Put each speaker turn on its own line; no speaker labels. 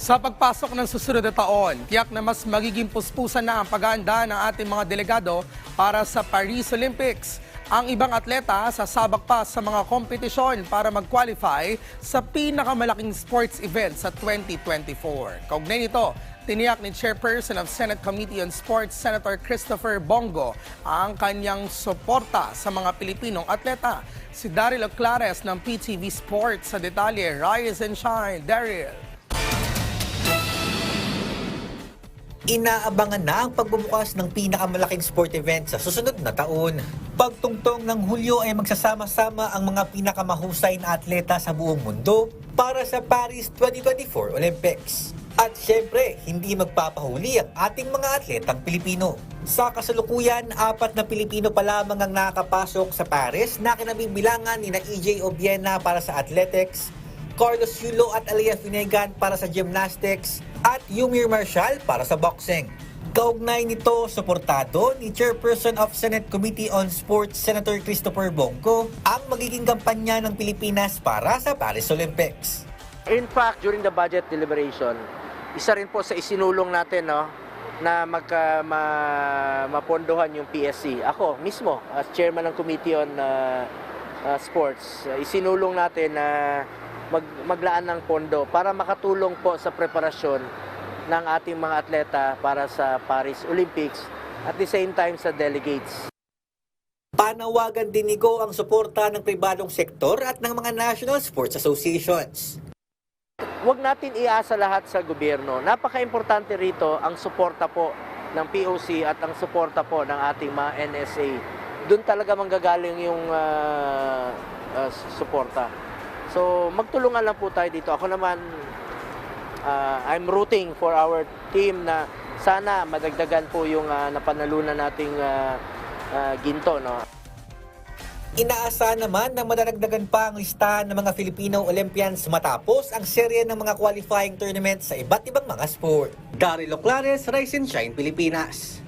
Sa pagpasok ng susunod na taon, tiyak na mas magiging puspusan na ang pag-aanda ng ating mga delegado para sa Paris Olympics. Ang ibang atleta sasabak pa sa mga kompetisyon para mag-qualify sa pinakamalaking sports event sa 2024. Kaugnay nito, tiniyak ni Chairperson of Senate Committee on Sports, Senator Christopher Bongo, ang kanyang suporta sa mga Pilipinong atleta. Si Daryl Oclares ng PTV Sports sa detalye. Rise and shine, Daryl.
Inaabangan na ang pagbubukas ng pinakamalaking sport event sa susunod na taon. Pagtungtong ng Hulyo ay magsasama-sama ang mga pinakamahusay na atleta sa buong mundo para sa Paris 2024 Olympics. At syempre, hindi magpapahuli ang ating mga atletang Pilipino. Sa kasalukuyan, apat na Pilipino pa lamang ang nakakapasok sa Paris na kinabibilangan ni na EJ Obiena para sa athletics, Carlos Yulo at Aliyah Finegan para sa gymnastics at Yumir Marshall para sa boxing. Kaugnay nito, suportado ni Chairperson of Senate Committee on Sports Senator Christopher Bongo ang magiging kampanya ng Pilipinas para sa Paris Olympics.
In fact, during the budget deliberation, isa rin po sa isinulong natin no, na magka, ma, mapondohan yung PSC. Ako mismo, as chairman ng Committee on uh, uh, Sports, uh, isinulong natin na mag, maglaan ng pondo para makatulong po sa preparasyon ng ating mga atleta para sa Paris Olympics at the same time sa delegates.
Panawagan din ni Go ang suporta ng pribadong sektor at ng mga national sports associations.
Huwag natin iasa lahat sa gobyerno. Napaka-importante rito ang suporta po ng POC at ang suporta po ng ating mga NSA. Doon talaga manggagaling yung ah, ah, suporta. So, magtulungan lang po tayo dito. Ako naman, ah, I'm rooting for our team na sana madagdagan po yung ah, napanalunan nating ah, ah, ginto. No?
Inaasahan naman na madadagdagan pa ang listahan ng mga Filipino Olympians matapos ang serye ng mga qualifying tournaments sa iba't ibang mga sport. Daryl Oclares, Rise and Shine, Pilipinas.